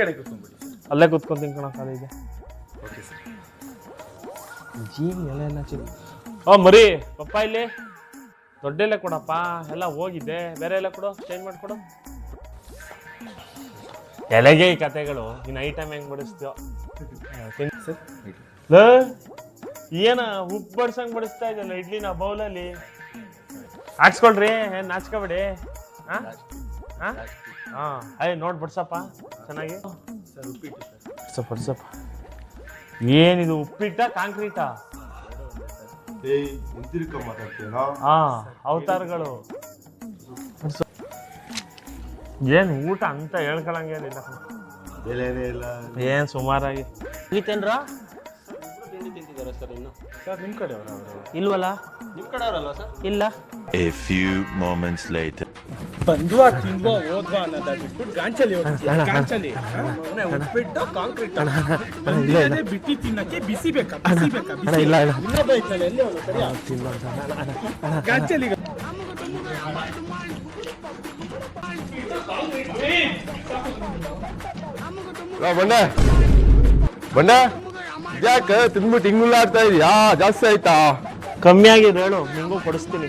ಕಡೆ ಕೂತ್ಕೊಂಡ್ಬಿಡಿ. ಅಲ್ಲೇ ಕೂತ್ಕೊಂತೀನಿ ಕಣ ಕಾಲಿಗೆ. ಓಕೆ ಸರ್ ಜೀನ್ ಎಲೆ ಎಲ್ಲ ಚಿ ಓ ಮರಿ ಪಪ್ಪ ಇಲ್ಲಿ. ದೊಡ್ಡ ಎಲೆ ಕೊಡಪ್ಪ. ಎಲ್ಲ ಹೋಗಿದ್ದೆ ಬೇರೆ ಎಲೆ ಕೊಡು ಚೇಂಜ್ ಮಾಡ್ಕೊಡು. ಎಲೆಗೆ ಈ ಕತೆಗಳು ಇನ್ನು ಐಟಮ್ ಹೆಂಗ್ ಬಡಿಸ್ತೀಯೋ. ಸರ್ ಏನ ಉಪ್ಪು ಬಡ್ಸಂಗ್ ಬಡಿಸ್ತಾ ಇದೆಯಲ್ಲ ಇಡ್ಲಿನ ಬೌಲಲ್ಲಿ? ಹಾಕ್ಸ್ಕೊಳ್ರಿ. ಏನ್ ನಾಚ್ಕೋಬೇಡಿ. ಹಾ? ಹಾ? ಹಾ. ಅಯ್ಯ ನೋಡ್ ಬಡ್ಸಪ್ಪ. ಚೆನ್ನಾಗಿ. ಸರ್ ಉಪ್ಪಿಟ್ಟು ಸರ್ ಬಡ್ಸಪ್ಪ. ಬಡ್ಸಪ್ಪ ಏನಿದು ಉಪ್ಪಿಟ್ಟ ಕಾಂಕ್ರೀಟಾ? ಏಯ್ ಹಾ ಅವತಾರಗಳು. ಏನ್ ಊಟ ಅಂತ ಹೇಳ್ಕೊಳಂಗೇನಿಲ್ಲ. ಬೆಲೆನೇ ಇಲ್ಲ. ಏನ್ ಸುಮಾರಾಗಿ. ಮುಗಿತೇನ್ರ ತಿಂಡಿ ಸರ್ ಇನ್ನು ಸರ್ ನಿಮ್ಮ ಕಡೆ ಇಲ್ವಲ್ಲ? ನಿಮ್ಮ ಕಡೆ ಅವರಲ್ವಾ ಸರ್? ಇಲ್ಲ. ಎ ಫ್ಯೂ ಮೂಮೆಂಟ್ಸ್ ಲೇಟ್ ಬಂದ್ವಾ ತಿಂದ್ವಾ ಹೋದ್ವಾ ಗಾಂಚಲಿ ಗಾಂಚಲಿ ಉಪ್ಪಿಟ್ಟು ಕಾಂಕ್ರೀಟ್ ಬಂದಿರೋದೇ ಬಿಟ್ಟಿ ತಿನ್ನಕ್ಕೆ ಬಿಸಿ ಬೇಕಾ ಬಿಸಿ ಬೇಕಾ ಬಿಸಿ. ಇಲ್ಲ, ಇಲ್ಲ. ಇನ್ನೊಬ್ಬ ಇದ್ದಾನೆ, ಎಲ್ಲಿ ಅವ್ನು? ಗಾಂಚಲಿ ಬಂಡ ಬಣ್ಣ ಯಾಕೆ ತಿಂದ್ಬಿಟ್ಟು ಹಿಂಗುಲ್ಲಾಡ್ತಾ ಇದೀಯಾ? ಜಾಸ್ತಿ ಆಯ್ತಾ? ಕಮ್ಮಿ ಆಗಿದೆ ಹೇಳು ನಿಂಗೂ ಕೊಡಿಸ್ತೀನಿ.